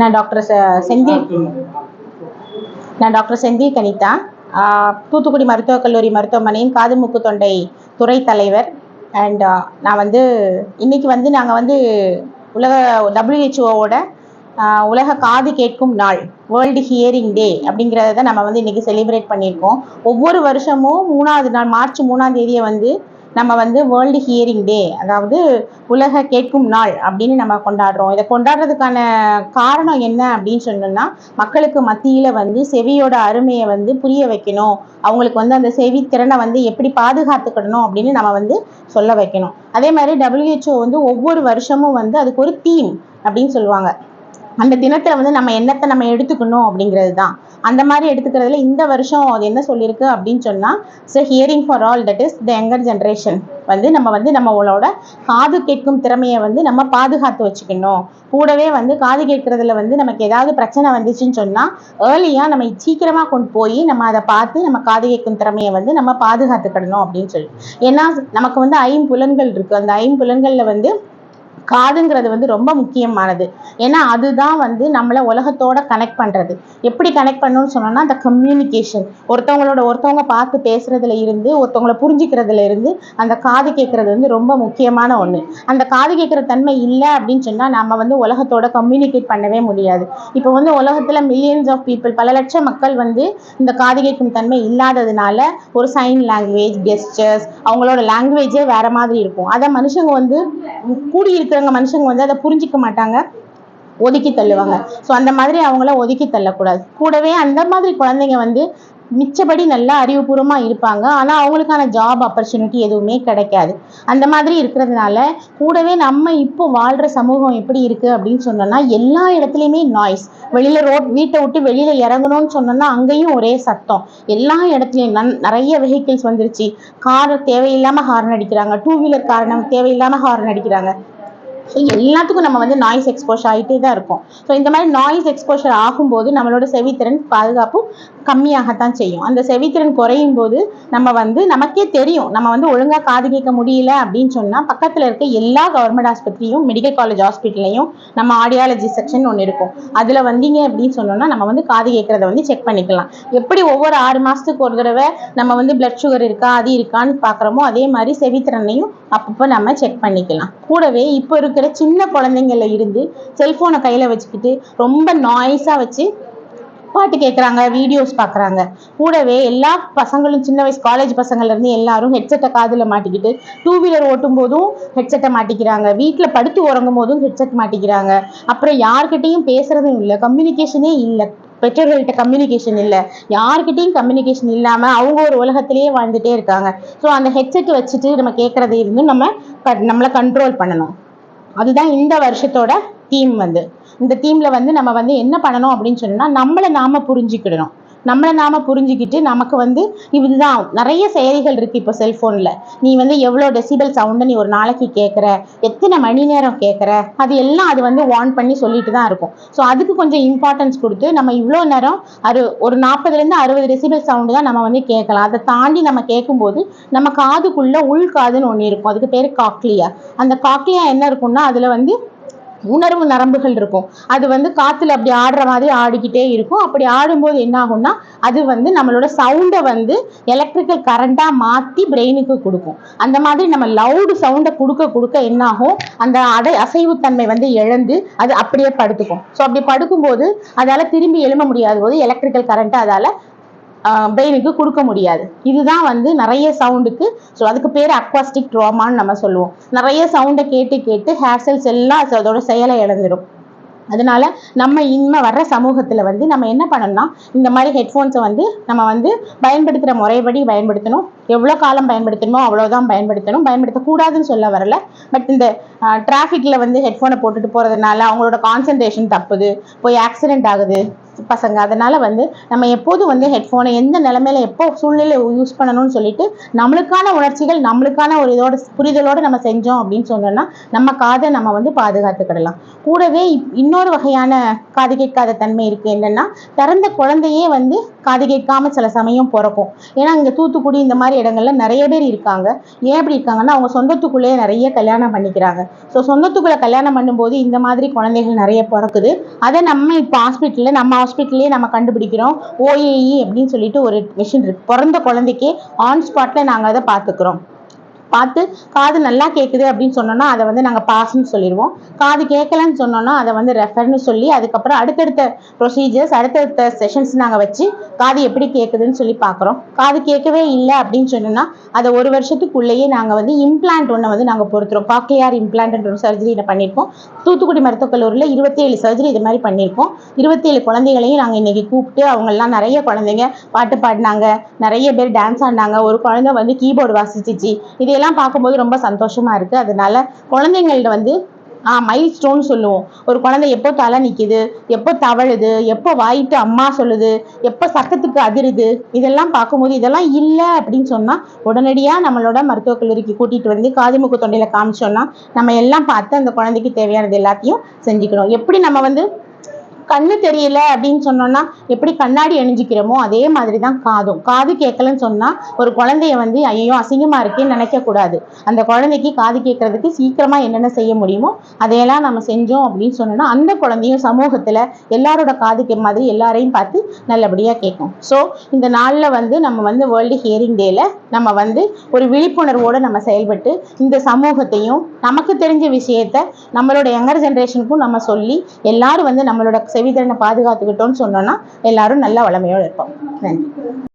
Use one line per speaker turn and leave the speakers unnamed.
நான் டாக்டர் செந்தி செந்தில். நான் டாக்டர் செந்தில் கனிதா. தூத்துக்குடி மருத்துவக் கல்லூரி மருத்துவமனையின் காது மூக்கு தொண்டை துறை தலைவர். அண்ட் நான் வந்து இன்னைக்கு வந்து நாங்கள் வந்து உலக டபிள்யூஹெச்ஓவோட உலக காது கேட்கும் நாள் வேர்ல்டு ஹியரிங் டே அப்படிங்கிறத நம்ம வந்து இன்றைக்கி செலிப்ரேட் பண்ணியிருக்கோம். ஒவ்வொரு வருஷமும் மூணாவது நாள் மார்ச் மூணாம் தேதியை வந்து நம்ம வந்து வேர்ல்டு ஹியரிங் டே அதாவது உலக கேட்கும் நாள் அப்படின்னு நம்ம கொண்டாடுறோம். இதை கொண்டாடுறதுக்கான காரணம் என்ன அப்படின்னு சொன்னோம்னா மக்களுக்கு மத்தியில் வந்து செவியோட அருமையை வந்து புரிய வைக்கணும். அவங்களுக்கு வந்து அந்த செவி திறனை வந்து எப்படி பாதுகாத்துக்கிடணும் அப்படின்னு நம்ம வந்து சொல்ல வைக்கணும். அதே மாதிரி டபிள்யூஹெச்ஓ வந்து ஒவ்வொரு வருஷமும் வந்து அதுக்கு ஒரு தீம் அப்படின்னு சொல்லுவாங்க. அந்த தினத்தில் வந்து நம்ம என்னத்தை நம்ம எடுத்துக்கணும் அப்படிங்கிறது தான் அந்த மாதிரி எடுத்துக்கிறதுல இந்த வருஷம் அது என்ன சொல்லியிருக்கு அப்படின்னு சொன்னால் so hearing for all that is the younger generation வந்து நம்ம வந்து நம்மளோட காது கேட்கும் திறமையை வந்து நம்ம பாதுகாத்து வச்சுக்கணும். கூடவே வந்து காது கேட்கறதுல வந்து நமக்கு ஏதாவது பிரச்சனை வந்துச்சுன்னு சொன்னால் ஏர்லியாக நம்ம சீக்கிரமாக கொண்டு போய் நம்ம அதை பார்த்து நம்ம காது கேட்கும் திறமையை வந்து நம்ம பாதுகாத்துக்கிடணும் அப்படின்னு சொல்லி. ஏன்னா நமக்கு வந்து ஐம்புலன்கள் இருக்குது அந்த ஐம்புலன்களில் வந்து காதுங்கிறது வந்து ரொம்ப முக்கியமானது. ஏன்னா அதுதான் வந்து நம்மளை உலகத்தோட கனெக்ட் பண்றது. எப்படி கனெக்ட் பண்ணணும்னு சொன்னோம்னா அந்த கம்யூனிகேஷன் ஒருத்தவங்களோட ஒருத்தவங்க பார்த்து பேசுறதுல இருந்து ஒருத்தவங்களை புரிஞ்சுக்கிறதுல இருந்து அந்த காது கேட்கறது வந்து ரொம்ப முக்கியமான ஒன்று அந்த காது கேட்குற தன்மை இல்லை அப்படின்னு சொன்னா நம்ம வந்து உலகத்தோட கம்யூனிகேட் பண்ணவே முடியாது. இப்போ வந்து உலகத்துல மில்லியன்ஸ் ஆஃப் பீப்புள் பல லட்சம் மக்கள் வந்து இந்த காது கேட்கும் தன்மை இல்லாததுனால ஒரு சைன் லாங்குவேஜ் கெஸ்டர்ஸ் அவங்களோட லாங்குவேஜே வேற மாதிரி இருக்கும். அதை மனுஷங்க வந்து கூடியிருக்க இருக்கிறவங்க மனுஷங்க வந்து அதை புரிஞ்சிக்க மாட்டாங்க. ஒதுக்கி தள்ளுவாங்க. ஸோ அந்த மாதிரி அவங்கள ஒதுக்கி தள்ளக்கூடாது. கூடவே அந்த மாதிரி குழந்தைங்க வந்து மிச்சபடி நல்லா அறிவுபூர்வமா இருப்பாங்க. ஆனா அவங்களுக்கான ஜாப் ஆப்பர்ச்சுனிட்டி எதுவுமே கிடைக்காது. அந்த மாதிரி இருக்கிறதுனால கூடவே நம்ம இப்போ வாழ்ற சமூகம் எப்படி இருக்கு அப்படின்னு சொன்னோம்னா எல்லா இடத்துலையுமே நாய்ஸ் வெளியில ரோட் வீட்டை விட்டு வெளியில இறங்கணும்னு சொன்னோம்னா அங்கேயும் ஒரே சத்தம். எல்லா இடத்துலையும் நன்- நிறைய வெஹிக்கிள்ஸ் வந்துருச்சு. கார் தேவையில்லாம ஹார்ன் அடிக்கிறாங்க. டூ வீலர் காரணம் தேவையில்லாம ஹார்ன் அடிக்கிறாங்க. ஸோ எல்லாத்துக்கும் நம்ம வந்து நாய்ஸ் எக்ஸ்போஷர் ஆகிட்டே தான் இருக்கும். ஸோ இந்த மாதிரி நாய்ஸ் எக்ஸ்போஷர் ஆகும்போது நம்மளோட செவித்திறன் பாதுகாப்பு கம்மியாகத்தான் செய்யும். அந்த செவித்திறன் குறையும் போது நம்ம வந்து நமக்கே தெரியும். நம்ம வந்து ஒழுங்காக காது கேட்க முடியல அப்படின்னு சொன்னால் பக்கத்தில் இருக்க எல்லா கவர்மெண்ட் ஆஸ்பத்திரியும் மெடிக்கல் காலேஜ் ஹாஸ்பிட்டல்லையும் நம்ம ஆடியாலஜி செக்ஷன் ஒன்று இருக்கும். அதில் வந்தீங்க அப்படின்னு சொன்னோம்னா நம்ம வந்து காது கேட்கறத வந்து செக் பண்ணிக்கலாம். எப்படி ஒவ்வொரு ஆறு மாதத்துக்கு ஒரு தடவை நம்ம வந்து பிளட் சுகர் இருக்கா அது இருக்கான்னு பார்க்குறோமோ அதே மாதிரி செவித்திறனையும் அப்பப்போ நம்ம செக் பண்ணிக்கலாம். கூடவே இப்போ இருக்க இருக்கிற சின்ன குழந்தைங்கள்ல இருந்து செல்போனை கையில வச்சுக்கிட்டு ரொம்ப நாய்ஸா வச்சு பாட்டு கேட்குறாங்க வீடியோஸ் பார்க்குறாங்க கூடவே எல்லா பசங்களும் சின்ன வயசு காலேஜ் பசங்கள்லேருந்து எல்லாரும் ஹெட்செட்டை காதில் மாட்டிக்கிட்டு டூ வீலர் ஓட்டும் போதும் ஹெட்செட்டை மாட்டிக்கிறாங்க. வீட்டில் படுத்து உறங்கும் போதும் ஹெட்செட் மாட்டிக்கிறாங்க. அப்புறம் யார்கிட்டையும் பேசுறதும் இல்லை கம்யூனிகேஷனே இல்லை. பெற்றோர்கள்ட்ட கம்யூனிகேஷன் இல்லை. யார்கிட்டையும் கம்யூனிகேஷன் இல்லாமல் அவங்க ஒரு உலகத்திலேயே வாழ்ந்துட்டே இருக்காங்க. ஸோ அந்த ஹெட்செட் வச்சுட்டு நம்ம கேட்குறதே இருந்து நம்ம க- நம்மளை கண்ட்ரோல் பண்ணணும். அதுதான் இந்த வருஷத்தோட தீம் வந்து. இந்த தீம்ல வந்து நம்ம வந்து என்ன பண்ணணும் அப்படின்னு சொன்னோம்னா நம்மளை நாம புரிஞ்சுக்கிடணும். நம்மளை நாம புரிஞ்சுக்கிட்டு நமக்கு வந்து இதுதான். நிறைய செயலிகள் இருக்கு இப்போ செல்போன்ல நீ வந்து எவ்வளோ டெசிபல் சவுண்டை நீ ஒரு நாளைக்கு கேட்குற எத்தனை மணி நேரம் கேட்குற அது எல்லாம் அது வந்து ஆன் பண்ணி சொல்லிட்டு தான் இருக்கும். ஸோ அதுக்கு கொஞ்சம் இம்பார்ட்டன்ஸ் கொடுத்து நம்ம இவ்வளோ நேரம் அறு ஒரு நாற்பதுலேருந்து அறுபது டெசிபல் சவுண்டு தான் நம்ம வந்து கேட்கலாம். அதை தாண்டி நம்ம கேட்கும்போது நம்ம காதுக்குள்ள உள் காதுன்னு ஒன்று இருக்கும். அதுக்கு பேர் காக்லியா அந்த காக்லியா என்ன இருக்கும்னா அதில் வந்து உணர்வு நரம்புகள் இருக்கும். அது வந்து காத்துல அப்படி ஆடுற மாதிரி ஆடிக்கிட்டே இருக்கும். அப்படி ஆடும்போது என்ன ஆகும்னா அது வந்து நம்மளோட சவுண்டை வந்து எலக்ட்ரிக்கல் கரண்டா மாத்தி பிரெயினுக்கு கொடுக்கும். அந்த மாதிரி நம்ம லவுடு சவுண்டை கொடுக்க கொடுக்க என்ன ஆகும்? அந்த அடை அசைவுத்தன்மை வந்து இழந்து அது அப்படியே படுத்துக்கும். ஸோ அப்படி படுக்கும்போது அதால திரும்பி எழும்ப முடியாத போது எலக்ட்ரிக்கல் கரண்ட் அதால பிரெயினுக்கு கொடுக்க முடியாது. இதுதான் வந்து நிறைய சவுண்டுக்கு ஸோ அதுக்கு பேர் அக்வாஸ்டிக் ட்ராமான்னு நம்ம சொல்லுவோம். நிறைய சவுண்டை கேட்டு கேட்டு ஹேர் செல்ஸ் எல்லாம் அதோட செயலை இழந்துடும். அதனால நம்ம இனிமே வர்ற சமூகத்தில் வந்து நம்ம என்ன பண்ணணும்னா இந்த மாதிரி ஹெட்ஃபோன்ஸை வந்து நம்ம வந்து பயன்படுத்துகிற முறைப்படி பயன்படுத்தணும். எவ்வளோ காலம் பயன்படுத்தணுமோ அவ்வளோதான் பயன்படுத்தணும். பயன்படுத்தக்கூடாதுன்னு சொல்ல வரல. பட் இந்த டிராஃபிக்கில் வந்து ஹெட்ஃபோனை போட்டுட்டு போகிறதுனால அவங்களோட கான்சென்ட்ரேஷன் தப்புது. போய் ஆக்சிடென்ட் ஆகுது. பசங்க. அதனால வந்து நம்ம எப்போதும் வந்து ஹெட்ஃபோனை எந்த நிலைமையில எப்போ சூழ்நிலை யூஸ் பண்ணணும்னு சொல்லிட்டு நம்மளுக்கான உணர்ச்சிகள் நம்மளுக்கான ஒரு இதோட புரிதலோடு நம்ம செஞ்சோம் அப்படின்னு சொன்னோம்னா நம்ம காதை நம்ம வந்து பாதுகாத்துக்கிடலாம். கூடவே இப்- இன்னொரு வகையான காது கேட்காத தன்மை இருக்கு என்னன்னா பிறந்த குழந்தையே வந்து காது கேட்காம சில சமயம் பிறக்கும். ஏன்னா இங்கே தூத்துக்குடி இந்த மாதிரி இடங்கள்ல நிறைய பேர் இருக்காங்க. ஏன் அப்படி இருக்காங்கன்னா அவங்க சொந்தத்துக்குள்ளேயே நிறைய கல்யாணம் பண்ணிக்கிறாங்க. ஸோ சொந்தத்துக்குள்ள கல்யாணம் பண்ணும்போது இந்த மாதிரி குழந்தைகள் நிறைய பிறக்குது. அதை நம்ம இப்போ ஹாஸ்பிட்டலில் நம்ம ஹாஸ்பிட்டல்லே நம்ம கண்டுபிடிக்கிறோம். ஓஏஇ அப்படின்னு சொல்லிட்டு ஒரு மிஷின் இருக்கு. பிறந்த குழந்தைக்கே ஆன் ஸ்பாட்ல நாங்கள் அதை பார்த்துக்குறோம். பார்த்து காது நல்லா கேட்குது அப்படின்னு சொன்னோம்னா அதை வந்து நாங்கள் பாஸ்ன்னு சொல்லிடுவோம். காது கேட்கலன்னு சொன்னோம்னா அதை வந்து ரெஃபர்னு சொல்லி அதுக்கப்புறம் அடுத்தடுத்த ப்ரொசீஜர்ஸ் அடுத்தடுத்த செஷன்ஸ் நாங்கள் வச்சு காது எப்படி கேட்குதுன்னு சொல்லி பார்க்குறோம். காது கேட்கவே இல்லை அப்படின்னு சொன்னோம்னா அதை ஒரு வருஷத்துக்குள்ளேயே நாங்கள் வந்து இம்ப்ளான்ட் ஒன்று வந்து நாங்கள் பொறுத்துறோம். காக்கையார் இம்ப்ளான்ட்ன்ற ஒரு சர்ஜரி பண்ணியிருக்கோம். தூத்துக்குடி மருத்துவக் கல்லூரியில் இருபத்தேழு சர்ஜரி இது மாதிரி பண்ணியிருக்கோம். இருபத்தேழு குழந்தைகளையும் நாங்கள் இன்னைக்கு கூப்பிட்டு அவங்கெல்லாம் நிறைய குழந்தைங்க பாட்டு பாடினாங்க. நிறைய பேர் டான்ஸ் ஆடினாங்க. ஒரு குழந்தை வந்து கீபோர்டு வாசிச்சிச்சு. இதெல்லாம் பார்க்கும்போது ரொம்ப சந்தோஷமா இருக்கு. அதனால குழந்தைங்கள்ட்ட வந்து ஆ மைல் ஸ்டோன் சொல்லுவோம். ஒரு குழந்தை எப்போ தலை நிற்கிது எப்போ தவழுது எப்போ வாயிட்டு அம்மா சொல்லுது எப்போ சக்கத்துக்கு அதிருது இதெல்லாம் பார்க்கும்போது இதெல்லாம் இல்லை அப்படின்னு சொன்னால் உடனடியாக நம்மளோட மருத்துவக் கல்லூரிக்கு கூட்டிகிட்டு வந்து காது மூக்கு தொண்டையில் காமிச்சோன்னா நம்ம எல்லாம் பார்த்து அந்த குழந்தைக்கு தேவையானது எல்லாத்தையும் செஞ்சுக்கணும். எப்படி நம்ம வந்து கண்ணு தெரியல அப்படின்னு சொன்னோம்னா எப்படி கண்ணாடி அணிஞ்சிக்கிறோமோ அதே மாதிரி தான் காதும். காது கேட்கலன்னு சொன்னா ஒரு குழந்தைய வந்து ஐயோ அசிங்கமா இருக்கேன்னு நினைக்க கூடாது. அந்த குழந்தைக்கு காது கேட்கறதுக்கு சீக்கிரமா என்னென்ன செய்ய முடியுமோ அதையெல்லாம் நம்ம செஞ்சோம் அப்படின்னு சொன்னோம்னா அந்த குழந்தையும் சமூகத்துல எல்லாரோட காது கே மாதிரி எல்லாரையும் பார்த்து நல்லபடியா கேட்கும். ஸோ இந்த நாள்ல வந்து நம்ம வந்து வேர்ல்டு ஹியரிங் டேல நம்ம வந்து ஒரு விழிப்புணர்வோட நம்ம செயல்பட்டு இந்த சமூகத்தையும் நமக்கு தெரிஞ்ச விஷயத்த நம்மளோட யங்கர் ஜென்ரேஷனுக்கும் நம்ம சொல்லி எல்லாரும் வந்து நம்மளோட செவித்திறனை பாதுகாத்துக்கிட்டோம்னு சொன்னோம்னா எல்லாரும் நல்லா வளமையோடு இருப்போம். நன்றி.